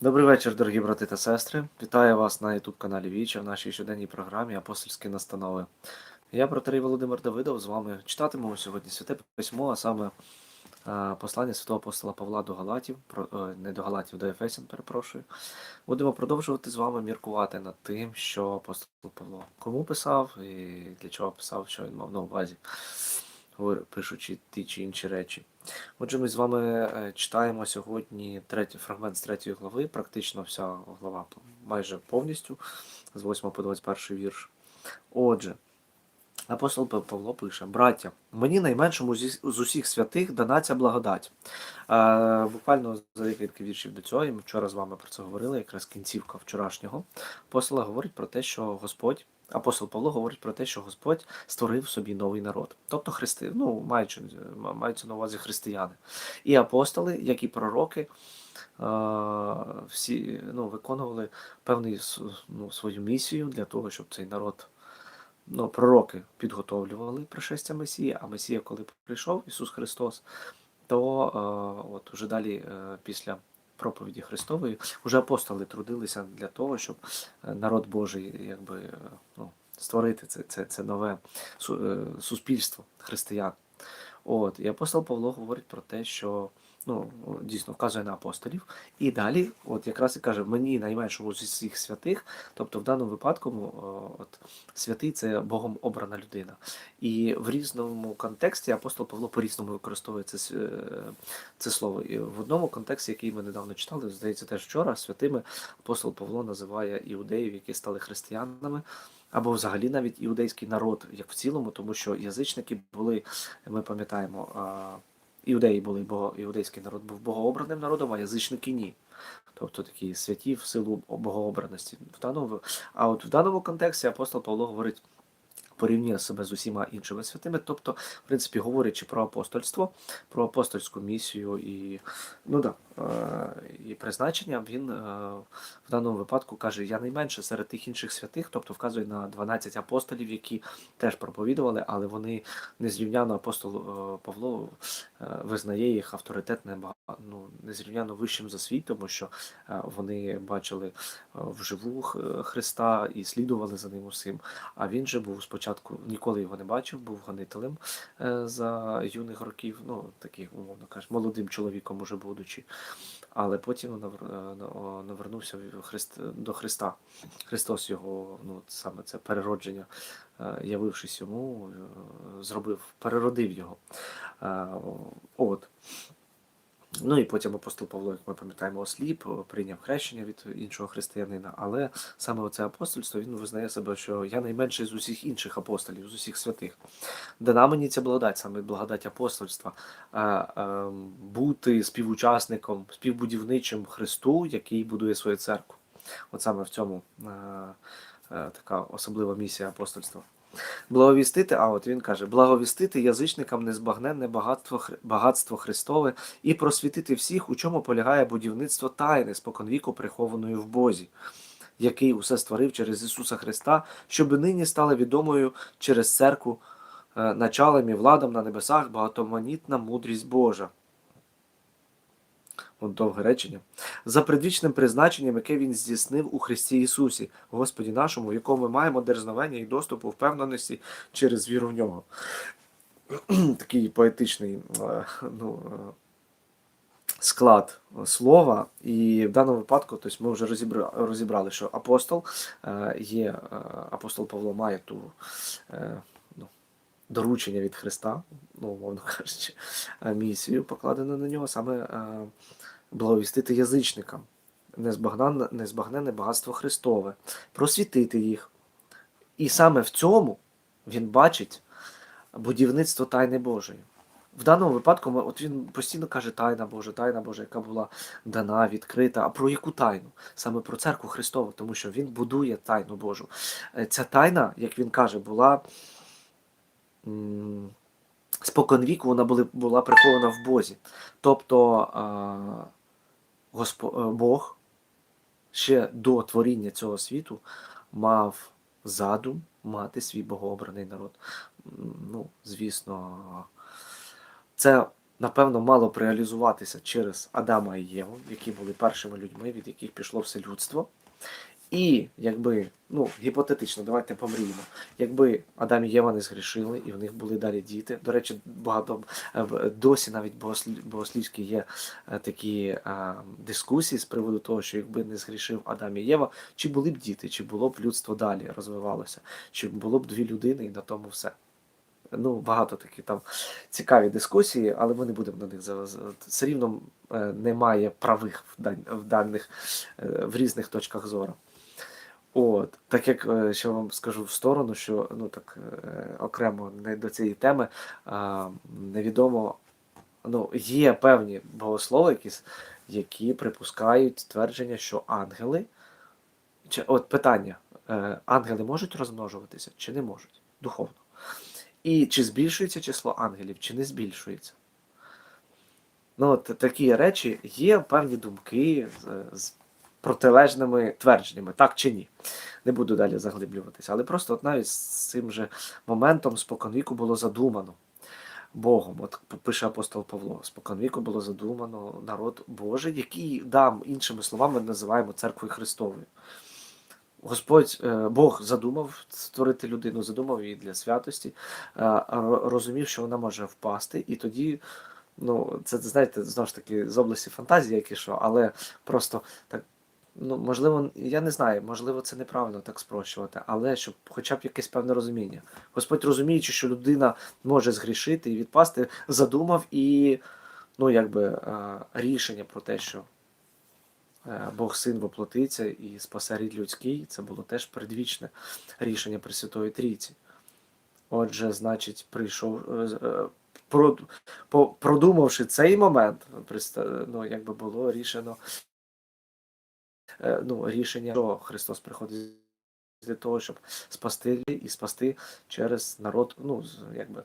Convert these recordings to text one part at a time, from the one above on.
Добрий вечір, дорогі брати та сестри. Вітаю вас на youtube каналі Віча в нашій щоденній програмі Апостольські настанови. Я протерей Володимир Давидов з вами читатимемо сьогодні святе письмо, а саме послання святого апостола Павла до Галатів, е, не до Галатів, до Ефесян, перепрошую. Будемо продовжувати з вами міркувати над тим, що апостол Павло кому писав і для чого писав, що він мав на увазі, пишучи ті чи інші речі. Отже, ми з вами е, читаємо сьогодні третій фрагмент з третьої глави, практично вся глава майже повністю, з 8 по 21 вірш. Отже, апостол Павло пише: Браття, мені найменшому з усіх святих дана ця благодать. Е, буквально за декілька віршів до цього, і ми вчора з вами про це говорили, якраз кінцівка вчорашнього. Апостола говорить про те, що Господь. Апостол Павло говорить про те, що Господь створив собі новий народ, тобто христи, ну маючи маються на увазі християни. І апостоли, як і пророки, всі ну, виконували певну ну, свою місію для того, щоб цей народ. Ну, пророки підготовлювали пришестя Месії, а Месія, коли прийшов Ісус Христос, то е, от уже далі, е, після проповіді Христової, вже апостоли трудилися для того, щоб е, народ Божий якби, е, ну, створити це, це, це нове е, суспільство християн. От, і апостол Павло говорить про те, що ну, дійсно вказує на апостолів. І далі, от якраз і каже, мені найменшому з усіх святих, тобто в даному випадку от, святий це Богом обрана людина. І в різному контексті апостол Павло по-різному використовує це, е, це слово. І в одному контексті, який ми недавно читали, здається, теж вчора, святими апостол Павло називає іудеїв, які стали християнами. Або взагалі навіть іудейський народ, як в цілому, тому що язичники були, ми пам'ятаємо, іудеї були бого, іудейський народ був богообраним народом, а язичники ні. Тобто такі святі в силу богообраності. В даному, а от в даному контексті апостол Павло говорить, порівнює себе з усіма іншими святими, тобто, в принципі, говорячи про апостольство, про апостольську місію і, ну да, і призначення, він е, в даному випадку каже: Я найменше серед тих інших святих, тобто вказує на 12 апостолів, які теж проповідували, але вони незрівняно апостол е, Павло е, визнає їх авторитетне ба- ну, незрівняно вищим за світ, тому що е, вони бачили е, вживу Христа і слідували за ним усім. А він же був спочатку, ніколи його не бачив, був гонителем е, за юних років, ну такий, умовно кажучи, молодим чоловіком уже будучи. Але потім е, на- навернувся до Христа. Христос його, ну саме це переродження, е, явившись йому, е, зробив, переродив його. От. Ну і потім апостол Павло, як ми пам'ятаємо, осліп, о, прийняв хрещення від іншого християнина. Але саме оце апостольство він визнає себе, що я найменший з усіх інших апостолів, з усіх святих. Дана мені ця благодать, саме благодать апостольства, е, е, бути співучасником, співбудівничим Христу, який будує свою церкву. От саме в цьому е, е, така особлива місія апостольства. Благовістити, а от він каже, благовістити язичникам незбагненне багатство, багатство Христове і просвітити всіх, у чому полягає будівництво тайни споконвіку прихованої в Бозі, який усе створив через Ісуса Христа, щоб нині стала відомою через церкву е, началам і владам на небесах багатоманітна мудрість Божа. От довге речення. За предвічним призначенням, яке він здійснив у Христі Ісусі, Господі нашому, в якому ми маємо дерзновення і доступ у впевненості через віру в нього. Такий поетичний е, ну, е, склад слова. І в даному випадку тобто ми вже розібрали, що апостол е, є, апостол Павло має ту ну, доручення від Христа, ну, умовно кажучи, місію покладену на нього, саме благовістити язичникам. Незбагненне, багатство Христове, просвітити їх. І саме в цьому він бачить будівництво тайни Божої. В даному випадку от він постійно каже тайна Божа, тайна Божа, яка була дана, відкрита. А про яку тайну? Саме про церкву Христову, тому що він будує тайну Божу. Е, Ця тайна, як він каже, була споконвіку вона була прихована в Бозі. Тобто Бог ще до творіння цього світу мав задум мати свій богообраний народ. Ну, звісно, це напевно, мало б реалізуватися через Адама і Єву, які були першими людьми, від яких пішло все людство. І якби, ну, гіпотетично, давайте помріємо. Якби Адам і Єва не згрішили, і в них були далі діти. До речі, багато е, досі навіть богослів, богослівські є е, такі е, дискусії з приводу того, що якби не згрішив Адам і Єва, чи були б діти, чи було б людство далі розвивалося, чи було б дві людини і на тому все. Ну, багато такі там цікаві дискусії, але ми не будемо на них за- за- все рівно немає правих в, дан, в даних в різних точках зору. От, так як е, ще вам скажу в сторону, що ну так е, окремо не до цієї теми, невідомо, ну, є певні богослови, якісь, які припускають твердження, що ангели. Чи, от питання: е, ангели можуть розмножуватися чи не можуть духовно? І чи збільшується число ангелів, чи не збільшується? Ну, от такі речі є певні думки з протилежними твердженнями, так чи ні. Не буду далі заглиблюватися. Але просто от навіть з цим же моментом споконвіку було задумано Богом. От пише апостол Павло: споконвіку було задумано народ Божий, який, да, іншими словами, називаємо церквою Христовою. Господь е, Бог задумав створити людину, задумав її для святості, е, розумів, що вона може впасти, і тоді, ну, це знаєте, знову ж таки з області фантазії, як і що, але просто так. Ну, можливо, я не знаю, можливо, це неправильно так спрощувати, але щоб хоча б якесь певне розуміння. Господь, розуміючи, що людина може згрішити і відпасти, задумав і ну, якби, е, рішення про те, що е, Бог син воплотиться і спасе рід людський, це було теж предвічне рішення Пресвятої Трійці. Отже, значить, прийшов. е, Продумавши цей момент, ну, якби було рішено ну, рішення, що Христос приходить для того, щоб спасти і спасти через народ, ну, якби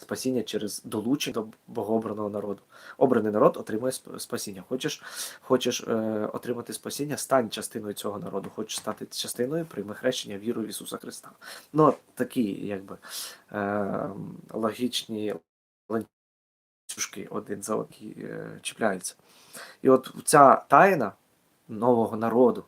спасіння через долучення до богообраного народу. Обраний народ отримує спасіння. Хочеш, хочеш е, отримати спасіння, стань частиною цього народу. Хочеш стати частиною, прийми хрещення віру в Ісуса Христа. Ну, такі, якби е, логічні ланцюжки один за одним е, чіпляються. І от ця тайна нового народу,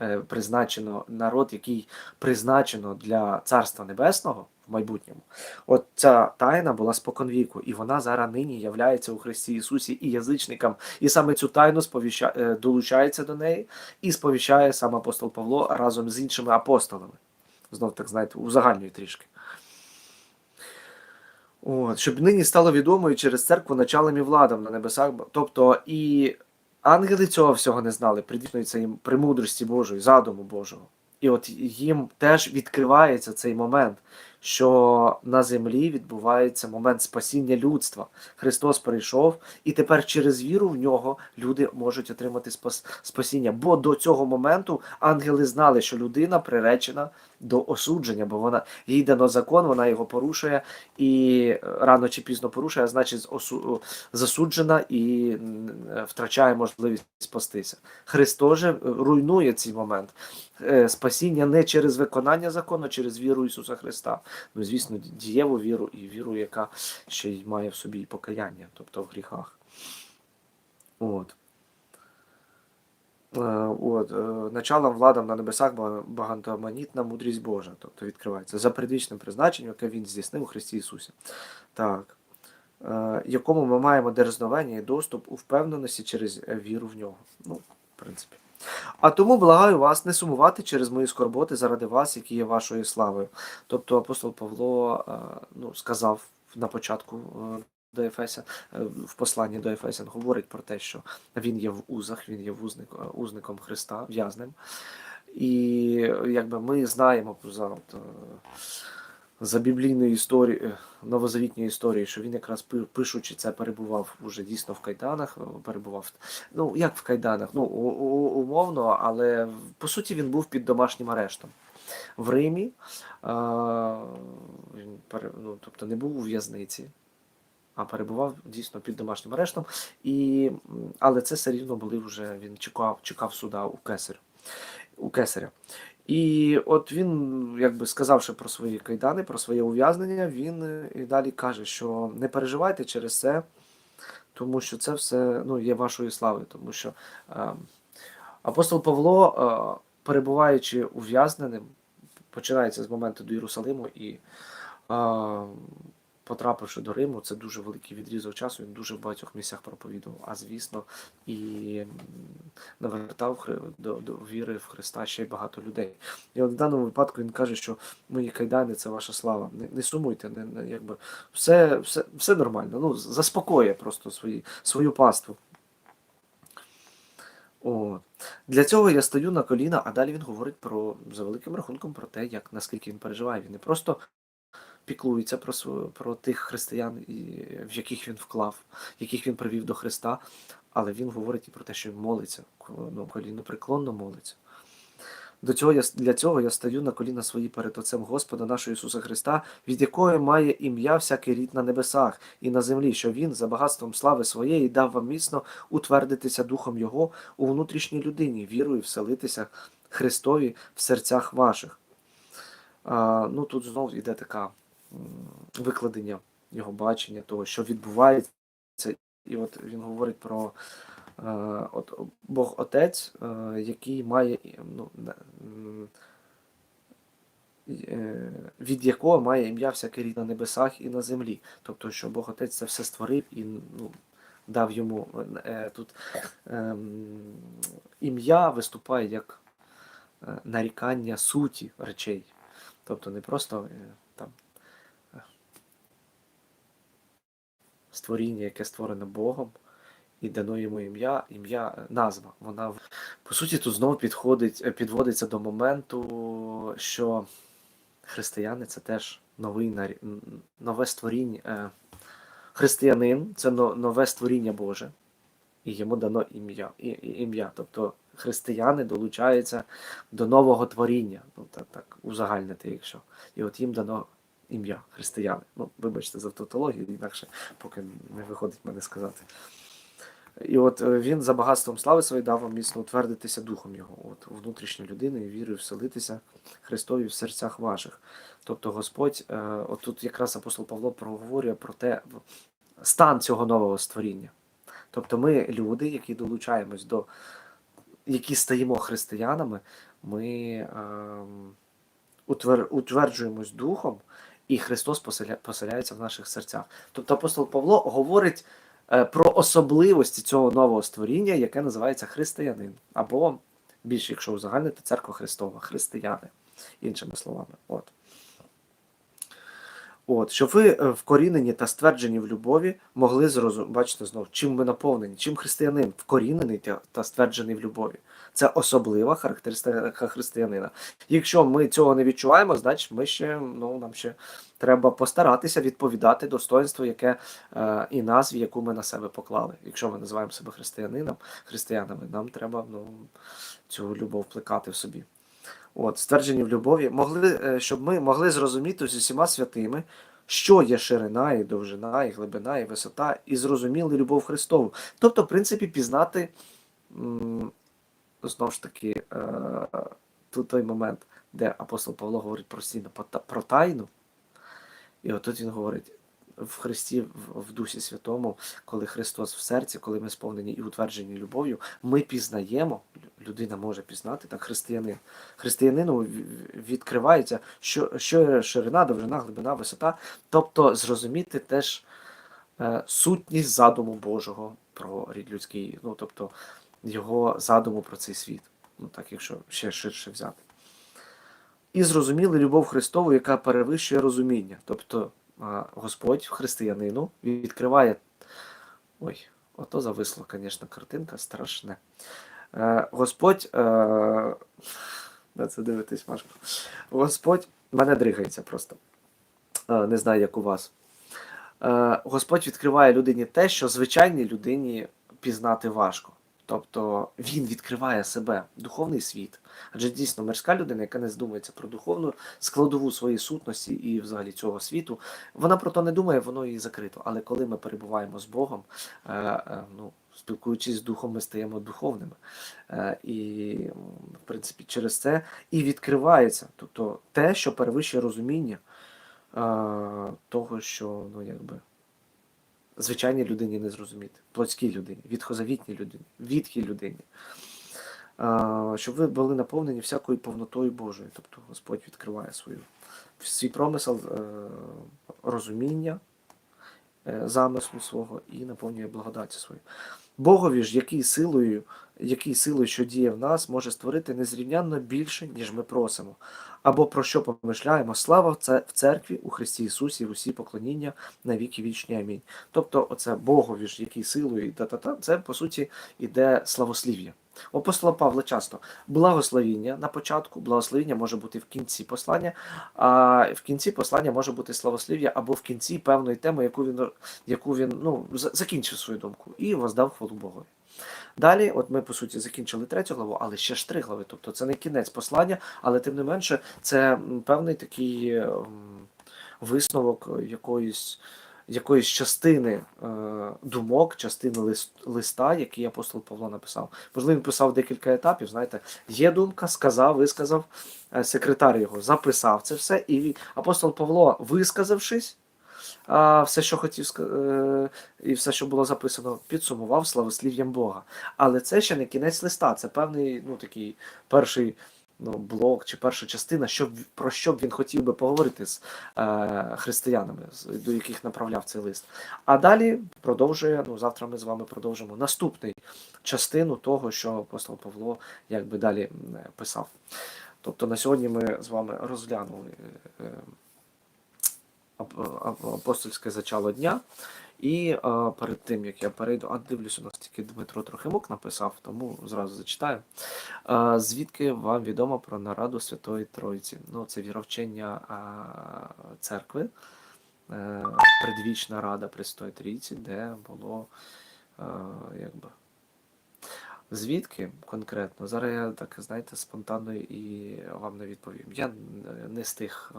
е, призначено народ, який призначено для Царства Небесного в майбутньому. От ця тайна була споконвіку, і вона зараз нині являється у Христі Ісусі і язичникам. І саме цю тайну сповіща... е, долучається до неї і сповіщає сам апостол Павло разом з іншими апостолами. Знов так знаєте, узагальнює трішки. От, щоб нині стало відомою через церкву началом і владам на небесах. Тобто і ангели цього всього не знали, предвічної їм премудрості Божої, задуму Божого. І от їм теж відкривається цей момент, що на землі відбувається момент спасіння людства. Христос прийшов, і тепер через віру в нього люди можуть отримати спас, спасіння. Бо до цього моменту ангели знали, що людина приречена до осудження, бо вона їй дано закон, вона його порушує і рано чи пізно порушує, а значить засуджена і втрачає можливість спастися. Христос же руйнує цей момент. Е, Спасіння не через виконання закону, а через віру Ісуса Христа. Ну, звісно, дієву віру і віру, яка ще й має в собі і покаяння, тобто в гріхах. От. Е, От, е, началом владам на небесах багатоманітна мудрість Божа, тобто відкривається за предвічним призначенням, яке він здійснив у Христі Ісусі. Так. Е, Якому ми маємо дерзновення і доступ у впевненості через віру в нього. Ну, в принципі. А тому благаю вас не сумувати через мої скорботи заради вас, які є вашою славою. Тобто апостол Павло е, ну, сказав на початку е, до Ефеся, е, в посланні до Ефесян говорить про те, що він є в узах, він є вузник, узником Христа, в'язнем. І якби ми знаємо за, от, за біблійною історією, новозавітньою історією, що він якраз пишучи це, перебував уже дійсно в кайданах, е, перебував, ну як в кайданах, ну умовно, але по суті він був під домашнім арештом. В Римі е, він ну, тобто не був у в'язниці, а перебував дійсно під домашнім арештом. І, але це все рівно були вже він чекав, чекав суда у Кесарю. У Кесаря. І от він, якби сказавши про свої кайдани, про своє ув'язнення, він е, і далі каже, що не переживайте через це, тому що це все ну, є вашою славою. Тому що е, апостол Павло, е, перебуваючи ув'язненим, починається з моменту до Єрусалиму і е, потрапивши до Риму, це дуже великий відрізок часу. Він дуже в багатьох місцях проповідував. А звісно, і навертав до, до віри в Христа ще й багато людей. І от в даному випадку він каже, що мої кайдани це ваша слава. Не, не сумуйте, не, не, якби все, все, все нормально. Ну, заспокоює просто свої, свою паству. О. Для цього я стою на коліна, а далі він говорить про за великим рахунком про те, як наскільки він переживає. Він не просто піклується про про тих християн, в яких він вклав, яких він привів до Христа, але він говорить і про те, що він молиться, ну, колінопреклонно молиться. До цього я для цього я стаю на коліна свої перед Отцем Господа нашого Ісуса Христа, від якої має ім'я всякий рід на небесах і на землі, що Він за багатством слави своєї дав вам міцно утвердитися духом Його у внутрішній людині, вірою вселитися Христові в серцях ваших. А, ну тут знову йде така викладення його бачення того, що відбувається. І от він говорить про е, от, Бог Отець, е, який має ну, е, від якого має ім'я всяке рід на небесах і на землі. Тобто, що Бог Отець це все створив і ну, дав йому тут ем, ім'я виступає як нарікання суті речей. Тобто не просто е, там е, створіння, яке створене Богом, і дано йому ім'я, ім'я, е, назва. Вона по суті тут знову підходить, е, підводиться до моменту, що християни це теж новий нове створіння. е, Християнин це нове створіння Боже, і йому дано ім'я. Ім'я. Тобто християни долучаються до нового творіння. Ну, так, так узагальнити, якщо. І от їм дано ім'я християни. Ну, вибачте за тавтологію, інакше поки не виходить мене сказати. І от е, він за багатством слави своєї дав вам міцно утвердитися духом його, от внутрішньою людиною, вірою вселитися Христові в серцях ваших. Тобто Господь, е, от тут якраз апостол Павло проговорює про те стан цього нового створіння. Тобто ми, люди, які долучаємось до, які стаємо християнами, ми утвер, утверджуємось духом, і Христос поселяється в наших серцях. Тобто апостол Павло говорить е, про особливості цього нового створіння, яке називається християнин. Або більше, якщо узагальнити, церква Христова, християни, іншими словами. От. От, щоб ви е, вкорінені та стверджені в любові могли зрозуміти, бачите знову, чим ми наповнені, чим християнин вкорінений та, стверджений в любові. Це особлива характеристика християнина. Якщо ми цього не відчуваємо, значить ми ще ну нам ще треба постаратися відповідати достоинству, яке е, і назві, яку ми на себе поклали. Якщо ми називаємо себе християнином, християнами, нам треба ну, цю любов плекати в собі. От, стверджені в любові, могли, е, щоб ми могли зрозуміти з усіма святими, що є ширина, і довжина, і глибина, і висота, і зрозуміли любов Христову. Тобто, в принципі, пізнати знову ж таки е, тут той момент, де апостол Павло говорить про про тайну. І отут він говорить в Христі, в, Дусі Святому, коли Христос в серці, коли ми сповнені і утверджені любов'ю, ми пізнаємо, людина може пізнати, так християнин. Християнину відкривається, що, що ширина, довжина, глибина, висота, тобто зрозуміти теж е, сутність задуму Божого про рід людський, ну тобто його задуму про цей світ. Ну так, якщо ще ширше взяти. І зрозуміли любов Христову, яка перевищує розуміння. Тобто Господь християнину відкриває. Ой, ото зависла, звісно, картинка страшне. Е, Господь. Е, на це дивитись важко. Господь мене дригається просто. Е, не знаю, як у вас. Е, Господь відкриває людині те, що звичайній людині пізнати важко. Тобто він відкриває себе, духовний світ. Адже дійсно мирська людина, яка не здумається про духовну складову своєї сутності і взагалі цього світу, вона про то не думає, воно їй закрито. Але коли ми перебуваємо з Богом, е, е, ну, спілкуючись з духом, ми стаємо духовними. Е, І, в принципі, через це і відкривається. Тобто те, що перевищує розуміння того, що ну, якби, звичайній людині не зрозуміти, плотській людині, відхозавітній людині, відкій людині. Щоб ви були наповнені всякою повнотою Божою. Тобто Господь відкриває свою, свій промисел е, розуміння е, замислу свого і наповнює благодаті свою. Богові ж, який силою, який силою, що діє в нас, може створити незрівнянно більше, ніж ми просимо. Або про що помишляємо, слава в це- в церкві у Христі Ісусі, в усі поклоніння на віки вічні. Амінь. Тобто, оце Богові ж, який силою, і та-та-та, це по суті іде славослів'я. Апостола Павла часто благословіння на початку, благословіння може бути в кінці послання, а в кінці послання може бути славослів'я або в кінці певної теми, яку він, яку він ну, закінчив свою думку і воздав хвалу Богові. Далі, от ми по суті закінчили третю главу, але ще ж три глави. Тобто це не кінець послання, але тим не менше, це певний такий висновок якоїсь, якоїсь частини е, думок, частини лист, листа, який апостол Павло написав. Можливо, він писав декілька етапів. Знаєте, є думка, сказав, висказав, е, секретар його записав це все, і апостол Павло, висказавшись, все, що хотів е, і все, що було записано, підсумував славослів'ям Бога. Але це ще не кінець листа, це певний ну, такий перший ну, блок чи перша частина, що, про що б він хотів би поговорити з е, християнами, до яких направляв цей лист. А далі продовжує, ну, завтра ми з вами продовжимо наступний частину того, що апостол Павло якби далі писав. Тобто на сьогодні ми з вами розглянули. е, апостольське зачало дня. І е, перед тим як я перейду, а дивлюсь, у нас тільки Дмитро Трохимок написав, тому зразу зачитаю. Е, звідки вам відомо про нараду Святої Троїці? Ну, це віровчення е, церкви, е, предвічна рада Пресвятої Трійці, де було е, якби. Звідки конкретно? Зараз я так, знаєте, спонтанно і вам не відповім. Я не- з тих е,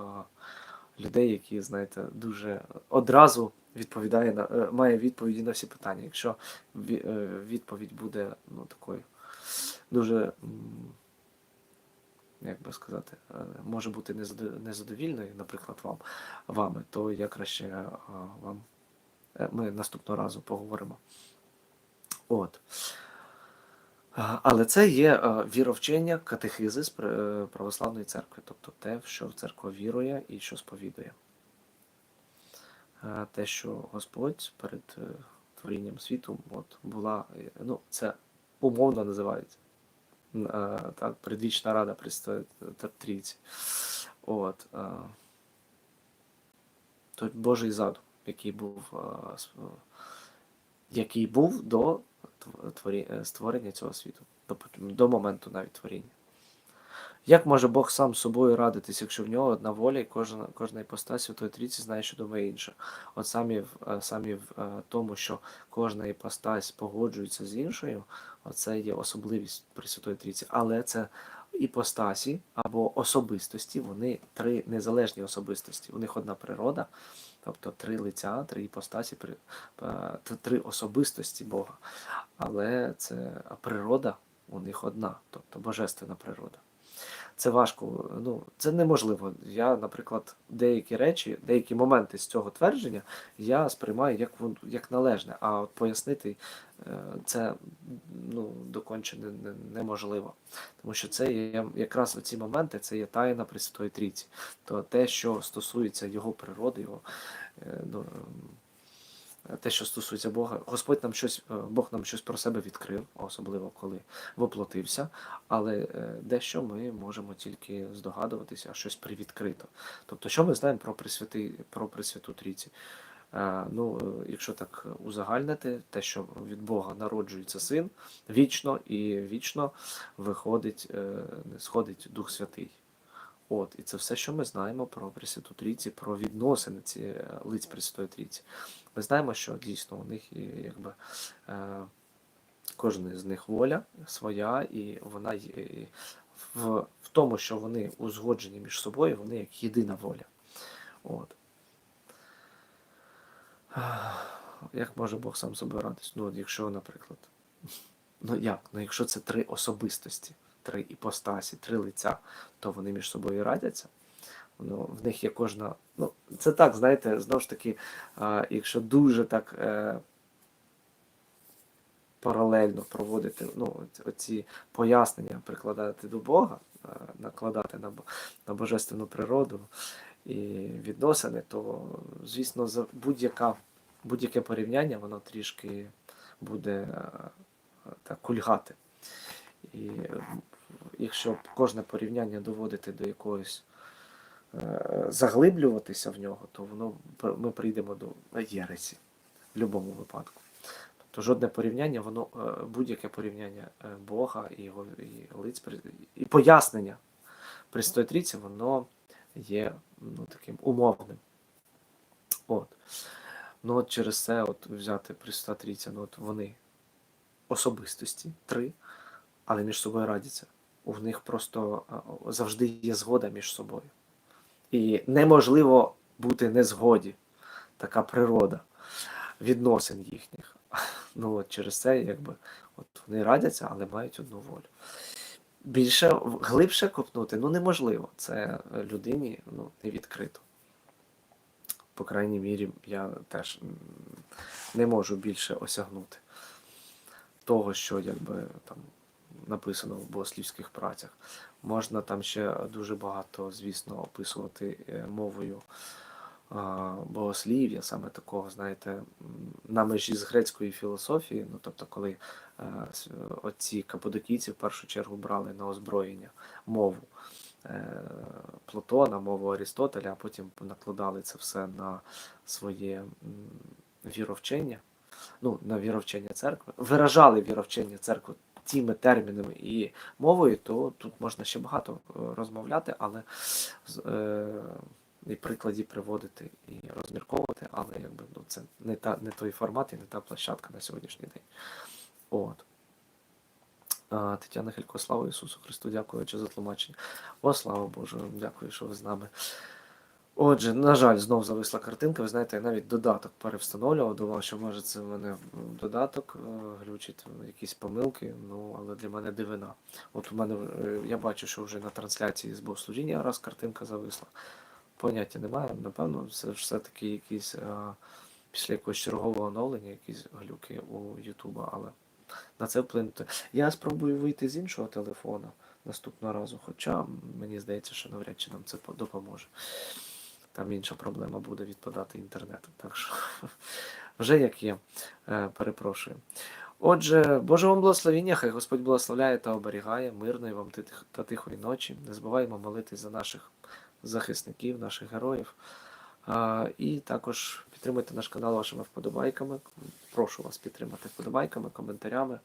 людей, які, знаєте, дуже одразу відповідає на е, має відповіді на всі питання. Якщо е, відповідь буде ну, такою дуже, як би сказати, е, може бути незадовільною, наприклад, вам, вами, то я краще вам ми наступного разу поговоримо. От. Але це є е, віровчення, катехизи з е, православної церкви, тобто те, в що церква вірує і що сповідує. Е, Те, що Господь перед творінням світу от, була, ну, це умовно називається. Так, предвічна рада Трійці. От, той Божий задум, який був, який був до творі- е, створення цього світу, до, моменту навіть творіння. Як може Бог сам собою радитись, якщо в нього одна воля, і кожна, кожна іпостась Святої Трійці знає, що думає інша? От самі в, е, самі в е, тому, що кожна іпостась погоджується з іншою, оце є особливість Пресвятої Трійці. Але це іпостасі або особистості, вони три незалежні особистості. У них одна природа, тобто три лиця, три іпостасі, е, три особистості Бога. Але це природа у них одна, тобто божественна природа. Це важко, ну це неможливо. Я, наприклад, деякі речі, деякі моменти з цього твердження я сприймаю як як належне, а от пояснити е, це ну, доконче не, не, неможливо. Тому що це є якраз ці моменти, це є тайна Пресвятої Трійці. То те, що стосується його природи, його е, ну, те, що стосується Бога, Господь нам щось, е, Бог нам щось про себе відкрив, особливо коли воплотився, але е, дещо ми можемо тільки здогадуватися, щось привідкрито. Тобто, що ми знаємо про Пресвятий, про Пресвяту Трійці? Е, Ну, якщо так узагальнити, те, що від Бога народжується син вічно і вічно виходить, сходить Дух Святий. От, і це все, що ми знаємо про Пресвяту Трійці, про відносини ці лиць Пресвятої Трійці. Ми знаємо, що дійсно у них якби е, кожної з них воля своя, і вона в, в тому, що вони узгоджені між собою, вони як єдина воля. От. Як може Бог сам собі радість? Ну, якщо, наприклад, ну як? Ну, якщо це три особистості, три іпостасі, три лиця, то вони між собою радяться. Ну, в них є кожна. Ну, це так, знаєте, знову ж таки, якщо дуже так е, паралельно проводити ну, оці- пояснення, прикладати до Бога, накладати на, божественну природу і відносини, то, звісно, будь-яке порівняння, воно трішки буде так кульгати. І якщо якщо порівняння доводити до якогось е, заглиблюватися в нього, то воно ми прийдемо до єресі в будь-якому випадку. Тобто жодне порівняння, воно е, будь-яке порівняння е, Бога і його і лиць і пояснення Пресвятої Трійці, воно є ну, таким умовним. От. Ну от через це от взяти Пресвята Трійця, ну от вони особистості три, але між собою радяться. У них просто завжди є згода між собою. І неможливо бути незгоді. Така природа відносин їхніх. Ну от через це, якби, от вони радяться, але мають одну волю. Більше глибше копнути ну неможливо. Це людині ну, не відкрито. По крайній мірі, я теж не можу більше осягнути того, що якби там написано в богослівських працях. Можна там ще дуже багато, звісно, описувати е, мовою богослів'я, саме такого, знаєте, на межі з грецької філософії, ну тобто, коли е, отці каподокійці в першу чергу брали на озброєння мову е, Платона, мову Арістотеля, а потім накладали це все на своє віровчення, ну, на віровчення церкви, виражали віровчення церкви тими термінами і мовою, то тут можна ще багато е, розмовляти, але е, і прикладі приводити і розмірковувати, але якби ну, це не та не той формат і не та площадка на сьогоднішній день. От. Тетяна Хилько, слава Ісусу Христу, дякуючи за тлумачення. О, слава Божу, дякую, що ви з нами. Отже, на жаль, знов зависла картинка. Ви знаєте, я навіть додаток перевстановлював, думав, що може це в мене додаток е, глючить, якісь помилки, ну але для мене дивина. От у мене е, я бачу, що вже на трансляції з богослужіння раз картинка зависла. Поняття немає. Напевно, це все-таки якісь е, після якогось чергового оновлення, якісь глюки у Ютуба, але на це вплинути. Я спробую вийти з іншого телефона наступного разу, хоча мені здається, що навряд чи нам це допоможе. Там інша проблема буде відпадати інтернету. Так що вже як є, Е, перепрошую. Отже, Боже вам благословіння, хай Господь благословляє та оберігає мирної вам та тихої ночі. Не забуваємо молитись за наших захисників, наших героїв. І також підтримуйте наш канал вашими вподобайками. Прошу вас підтримати вподобайками, коментарями,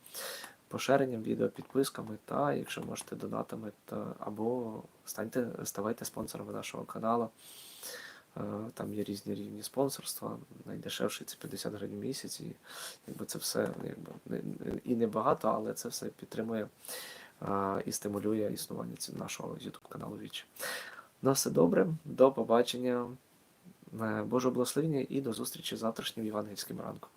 поширенням відео, підписками та, якщо можете, донатами, та, або станьте, ставайте спонсорами нашого каналу. Е, Там є різні рівні спонсорства. Найдешевший це 50 гривень в місяць. І якби це все якби, не- не- і небагато, але це все підтримує е, і стимулює існування нашого YouTube каналу Віч. На все добре, до побачення. Боже Божого благословення і до зустрічі завтрашнім євангельським ранку.